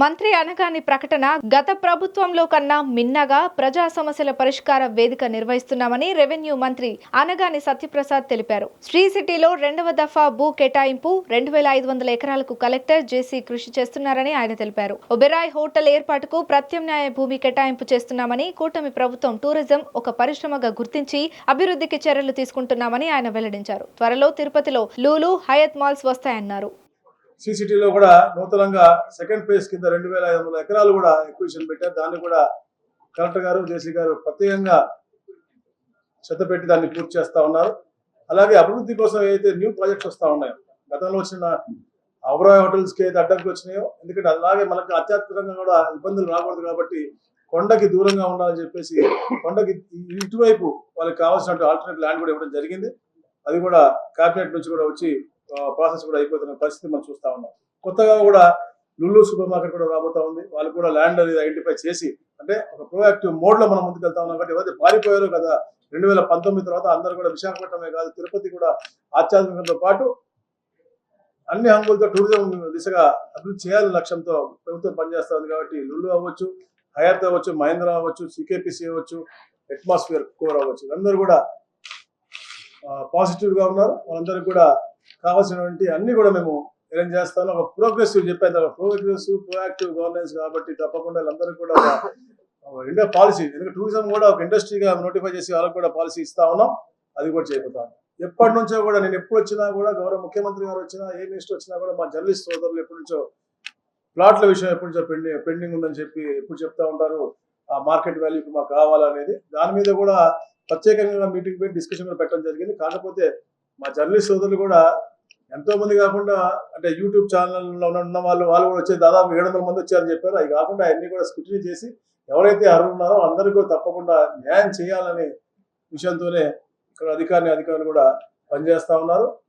మంత్రి అనగాని ప్రకటన గత ప్రభుత్వంలో కన్నా మిన్నగా ప్రజా సమస్యల పరిష్కార వేదిక నిర్వహిస్తున్నామని రెవెన్యూ మంత్రి అనగాని సత్యప్రసాద్ తెలిపారు. శ్రీ సిటీలో రెండవ దఫా భూ కేటాయింపు రెండు వేల ఐదు వందల ఎకరాలకు కలెక్టర్ జేసీ కృషి చేస్తున్నారని ఆయన తెలిపారు. ఒబెరాయ్ హోటల్ ఏర్పాటుకు ప్రత్యామ్నాయ భూమి కేటాయింపు చేస్తున్నామని కూటమి ప్రభుత్వం టూరిజం ఒక పరిశ్రమగా గుర్తించి అభివృద్ధికి చర్యలు తీసుకుంటున్నామని ఆయన వెల్లడించారు. త్వరలో తిరుపతిలో లూలు హయత్ మాల్స్ వస్తాయన్నారు. సిసిటీలో కూడా నూతనంగా సెకండ్ ఫేజ్ కింద రెండు వేల ఐదు వందల ఎకరాలు కూడా ఎక్విజిషన్ పెట్టారు. దాన్ని కూడా కలెక్టర్ గారు జేసీ గారు ప్రత్యేకంగా శ్రద్ధ పెట్టి దాన్ని పూర్తి చేస్తా ఉన్నారు. అలాగే అభివృద్ధి కోసం ఏదైతే న్యూ ప్రాజెక్ట్స్ వస్తూ ఉన్నాయో గతంలో వచ్చిన అవరాయ్ హోటల్స్కి ఏదైతే అడ్డంకి వచ్చినాయో ఎందుకంటే అలాగే మనకు ఆధ్యాత్మికంగా కూడా ఇబ్బందులు రాకూడదు కాబట్టి కొండకి దూరంగా ఉండాలని చెప్పేసి కొండకి ఇటువైపు వాళ్ళకి కావాల్సిన ఆల్టర్నేట్ ల్యాండ్ కూడా ఇవ్వడం జరిగింది. అది కూడా క్యాబినెట్ నుంచి కూడా వచ్చి ప్రాసెస్ కూడా అయిపోతున్న పరిస్థితి మనం చూస్తా ఉన్నాం. కొత్తగా కూడా లుల్లు సూపర్ మార్కెట్ కూడా రాబోతా ఉంది. వాళ్ళు కూడా ల్యాండ్ అనేది ఐడెంటిఫై చేసి అంటే ఒక ప్రోయాక్టివ్ మోడ్లో మనం ముందుకు వెళ్తా ఉన్నాం కాబట్టి ఎవరైతే పారిపోయారో కదా రెండు వేల పంతొమ్మిది తర్వాత అందరూ కూడా విశాఖపట్నమే కాదు తిరుపతి కూడా ఆధ్యాత్మికంతో పాటు అన్ని హంగులతో టూరిజం దిశగా అభివృద్ధి చేయాలని లక్ష్యంతో ప్రభుత్వం పనిచేస్తుంది కాబట్టి లుల్లు అవ్వచ్చు హయాత్ అవ్వచ్చు మహేంద్ర అవ్వచ్చు సికేపిసి అవ్వచ్చు అట్మాస్ఫియర్ కోర్ అవ్వచ్చు. అందరూ కూడా పాజిటివ్గా ఉన్నారు. వాళ్ళందరికీ కూడా కావాల్సినటువంటి అన్ని కూడా మేము అరేంజ్ చేస్తాను. ఒక ప్రోగ్రెసివ్ చెప్పాను ప్రోగ్రెసివ్ ప్రోయాక్టివ్ గవర్నెన్స్ కాబట్టి తప్పకుండా వాళ్ళందరికీ కూడా ఒక ఇండియా పాలసీ ఎందుకంటే టూరిజం కూడా ఒక ఇండస్ట్రీగా నోటిఫై చేసి వాళ్ళకి కూడా పాలసీ ఇస్తా ఉన్నాం. అది కూడా చేయబోతాం ఎప్పటి నుంచో కూడా నేను ఎప్పుడు వచ్చినా కూడా గౌరవ ముఖ్యమంత్రి గారు వచ్చినా ఏ మినిస్టర్ వచ్చినా కూడా మా జర్నలిస్ట్ సోదరులు ఎప్పటి నుంచో ప్లాట్ల విషయం ఎప్పటి నుంచో పెండింగ్ పెండింగ్ ఉందని చెప్పి ఎప్పుడు చెప్తా ఉంటారు. ఆ మార్కెట్ వాల్యూకి మాకు కావాలనేది. దాని మీద కూడా ప్రత్యేకంగా మీటింగ్ పెట్టి డిస్కషన్ కూడా పెట్టడం జరిగింది. కాకపోతే మా జర్నలిస్ట్ సోదరులు కూడా ఎంతో మంది కాకుండా అంటే యూట్యూబ్ ఛానల్లో ఉన్న వాళ్ళు వాళ్ళు కూడా వచ్చే దాదాపు ఏడు వందల మంది వచ్చారని చెప్పారు. అవి కాకుండా అన్ని కూడా స్క్రూటినీ చేసి ఎవరైతే అర్హులు ఉన్నారో అందరికీ కూడా తప్పకుండా న్యాయం చేయాలనే విషయంతోనే ఇక్కడ అధికారిని అధికారులు కూడా పనిచేస్తా ఉన్నారు.